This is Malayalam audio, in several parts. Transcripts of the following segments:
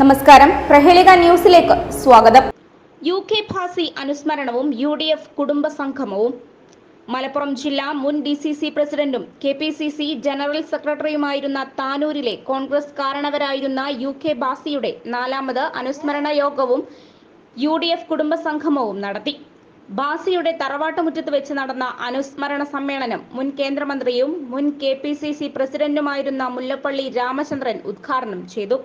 നമസ്കാരം. പ്രഹേളിക ന്യൂസിലേക്ക് സ്വാഗതം. യു കെ ഭാസി അനുസ്മരണവും യു ഡി എഫ് കുടുംബ സംഗമവും. മലപ്പുറം ജില്ലാ മുൻ ഡി സി സി പ്രസിഡന്റും K P C C general സെക്രട്ടറിയുമായിരുന്ന താനൂരിലെ കോൺഗ്രസ് കാരണവരായിരുന്ന യു കെ ബാസിയുടെ നാലാമത് അനുസ്മരണ യോഗവും യു ഡി എഫ് കുടുംബ സംഗമവും നടത്തി. ബാസിയുടെ തറവാട്ടുമുറ്റത്ത് വെച്ച് നടന്ന അനുസ്മരണ സമ്മേളനം മുൻ കേന്ദ്രമന്ത്രിയും മുൻ കെ പി സി സി പ്രസിഡന്റുമായിരുന്ന മുല്ലപ്പള്ളി രാമചന്ദ്രൻ ഉദ്ഘാടനം ചെയ്തു.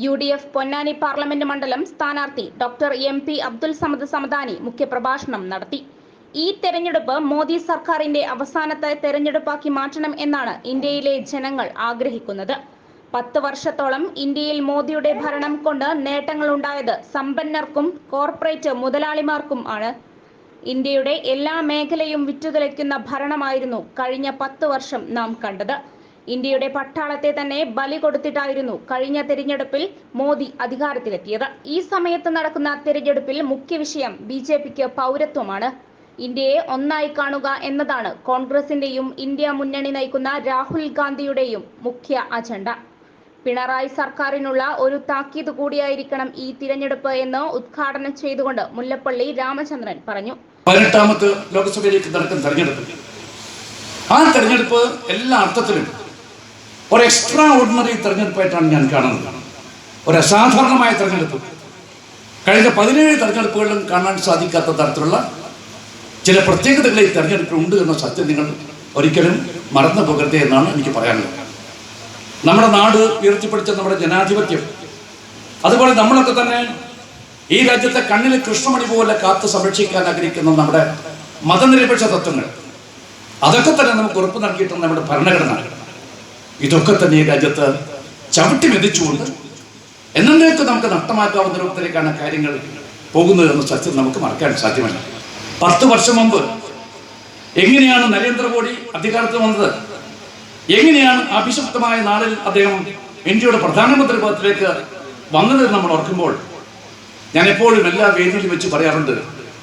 U D F Ponnani parliament മണ്ഡലം സ്ഥാനാർത്ഥി doctor M P Abdul Samad Samadani മുഖ്യപ്രഭാഷണം നടത്തി. ഈ തെരഞ്ഞെടുപ്പ് മോദി സർക്കാരിന്റെ അവസാനത്തെ തെരഞ്ഞെടുപ്പാക്കി മാറ്റണം എന്നാണ് ഇന്ത്യയിലെ ജനങ്ങൾ ആഗ്രഹിക്കുന്നത്. പത്ത് വർഷത്തോളം ഇന്ത്യയിൽ മോദിയുടെ ഭരണം കൊണ്ട് നേട്ടങ്ങളുണ്ടായത് സമ്പന്നർക്കും കോർപ്പറേറ്റ് മുതലാളിമാർക്കും ആണ്. ഇന്ത്യയുടെ എല്ലാ മേഖലയും വിറ്റുതുലയ്ക്കുന്ന ഭരണമായിരുന്നു കഴിഞ്ഞ പത്ത് വർഷം നാം കണ്ടത്. ഇന്ത്യയുടെ പട്ടാളത്തെ തന്നെ ബലി കൊടുത്തിട്ടായിരുന്നു കഴിഞ്ഞ തെരഞ്ഞെടുപ്പിൽ മോദി അധികാരത്തിലെത്തിയത്. ഈ സമയത്ത് നടക്കുന്ന തെരഞ്ഞെടുപ്പിൽ മുഖ്യ വിഷയം ബി ജെ പിക്ക് പൗരത്വമാണ്. ഇന്ത്യയെ ഒന്നായി കാണുക എന്നതാണ് കോൺഗ്രസിന്റെയും ഇന്ത്യ മുന്നണി നയിക്കുന്ന രാഹുൽ ഗാന്ധിയുടെയും മുഖ്യ അജണ്ട. പിണറായി സർക്കാരിനുള്ള ഒരു താക്കീത് കൂടിയായിരിക്കണം ഈ തിരഞ്ഞെടുപ്പ് എന്ന് ഉദ്ഘാടനം ചെയ്തുകൊണ്ട് മുല്ലപ്പള്ളി രാമചന്ദ്രൻ പറഞ്ഞു. പതിനെട്ടാമത് ലോക്സഭയിലേക്ക് നടക്കുന്ന തെരഞ്ഞെടുപ്പ് ആ തെരഞ്ഞെടുപ്പ് എല്ലാ അർത്ഥത്തിലും ഒരു എക്സ്ട്രാ ഓർഡിനറി തെരഞ്ഞെടുപ്പായിട്ടാണ് ഞാൻ കാണുന്നത്. ഒരു അസാധാരണമായ തെരഞ്ഞെടുപ്പ്. കഴിഞ്ഞ പതിനേഴ് തെരഞ്ഞെടുപ്പുകളിലും കാണാൻ സാധിക്കാത്ത തരത്തിലുള്ള ചില പ്രത്യേകതകൾ ഈ തെരഞ്ഞെടുപ്പിൽ ഉണ്ട് എന്ന സത്യം നിങ്ങൾ ഒരിക്കലും മറന്നു പോകരുത് എന്നാണ് എനിക്ക് പറയാനുള്ളത്. നമ്മുടെ നാട് ഉയർത്തിപ്പിടിച്ച നമ്മുടെ ജനാധിപത്യം അതുപോലെ നമ്മളൊക്കെ തന്നെ ഈ രാജ്യത്തെ കണ്ണിൽ കൃഷ്ണമണി പോലെ കാത്തു സംരക്ഷിക്കാൻ ആഗ്രഹിക്കുന്ന നമ്മുടെ മതനിരപേക്ഷ തത്വങ്ങൾ അതൊക്കെ തന്നെ നമുക്ക് ഉറപ്പ് നൽകിയിട്ടുള്ള നമ്മുടെ ഭരണഘടന. ഇതൊക്കെ തന്നെ ഈ രാജ്യത്ത് ചവിട്ടി മെതിച്ചുകൊണ്ട് എന്നേക്ക് നമുക്ക് നഷ്ടമാക്കാവുന്ന രൂപത്തിലേക്കാണ് കാര്യങ്ങൾ പോകുന്നത് എന്ന സത്യം നമുക്ക് മറക്കാൻ സാധ്യമല്ല. പത്ത് വർഷം മുമ്പ് എങ്ങനെയാണ് നരേന്ദ്രമോദി അധികാരത്തിൽ വന്നത്? എങ്ങനെയാണ് അഭിശപ്തമായ നാളിൽ അദ്ദേഹം ഇന്ത്യയുടെ പ്രധാനമന്ത്രി പദത്തിലേക്ക് വന്നത് നമ്മൾ ഓർക്കുമ്പോൾ ഞാൻ എപ്പോഴും എല്ലാ വേദിയിലും വെച്ച് പറയാറുണ്ട്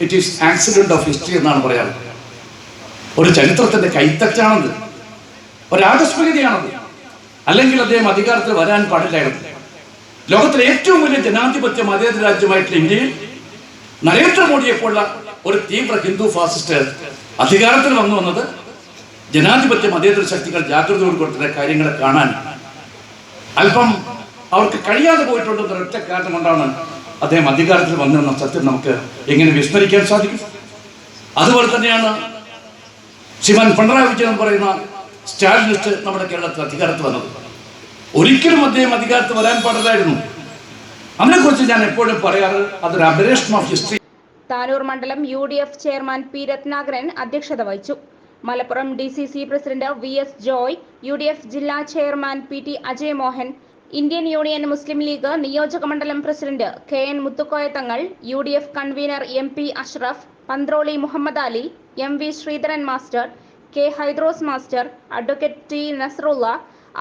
it is accident of history എന്നാണ് പറയാറ്. ഒരു ചരിത്രത്തിന്റെ കൈത്തച്ചാണത് ഒരാകസ്മികതയാണത്. അല്ലെങ്കിൽ അദ്ദേഹം അധികാരത്തിൽ വരാൻ പാടില്ലായിരുന്നു. ലോകത്തിലെ ഏറ്റവും വലിയ ജനാധിപത്യ മതേതര രാജ്യമായിട്ടുള്ള ഇന്ത്യയിൽ നരേന്ദ്രമോദിയെ പോലുള്ള ഒരു തീവ്ര ഹിന്ദു ഫാസിസ്റ്റ് അധികാരത്തിൽ വന്നു വന്നത് ജനാധിപത്യ മതേതര ശക്തികൾ ജാഗ്രതയോട് കൊടുത്ത കാര്യങ്ങളെ കാണാൻ. അല്പം അവർക്ക് കഴിയാതെ പോയിട്ടുണ്ടെന്ന ഒറ്റ കാരണം കൊണ്ടാണ് അദ്ദേഹം അധികാരത്തിൽ വന്നതെന്ന സത്യം നമുക്ക് എങ്ങനെ വിസ്മരിക്കാൻ സാധിക്കും. അതുപോലെ തന്നെയാണ് ശിവൻ പിണറായി വിജയൻ പറയുന്ന സ്റ്റാലിനിസ്റ്റ് നമ്മുടെ കേരളത്തിൽ അധികാരത്ത് വന്നത്. ഒരിക്കലും അദ്ദേഹം അധികാരത്ത് വരാൻ പാടില്ലായിരുന്നു. അതിനെക്കുറിച്ച് ഞാൻ എപ്പോഴും പറയാറ് അതൊരു അപരേഷൻ ഓഫ് ഹിസ്റ്ററി താനൂർ മണ്ഡലം U D F chairman P Ratnakaran അധ്യക്ഷത വഹിച്ചു. Malappuram D C C president V S Joy U D F ജില്ലാ chairman P T Ajay Mohan Indian Union Muslim League നിയോജക മണ്ഡലം president K N Muthukoya Thangal U D F convener M P Ashraf Panthroli Muhammad Ali M V Sreedharan master K Haidros master advocate T Nasarulla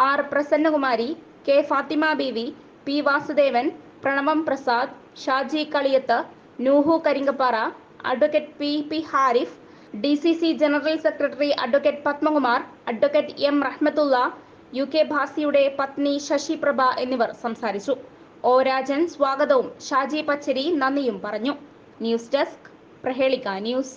R Prasannakumari K Fathima Beevi P Vasudevan Pranavam Prasad Shaji Kaliyath Noohu Karinkappara advocate P P Harif D C C general secretary advocate Padmakumar advocate M Rahmathulla U K ഭാസിയുടെ പത്നി ശശി പ്രഭ എന്നിവർ സംസാരിച്ചു. ഒ രാജൻ സ്വാഗതവും ഷാജി പച്ചരി നന്ദിയും പറഞ്ഞു. News desk Prahelika news.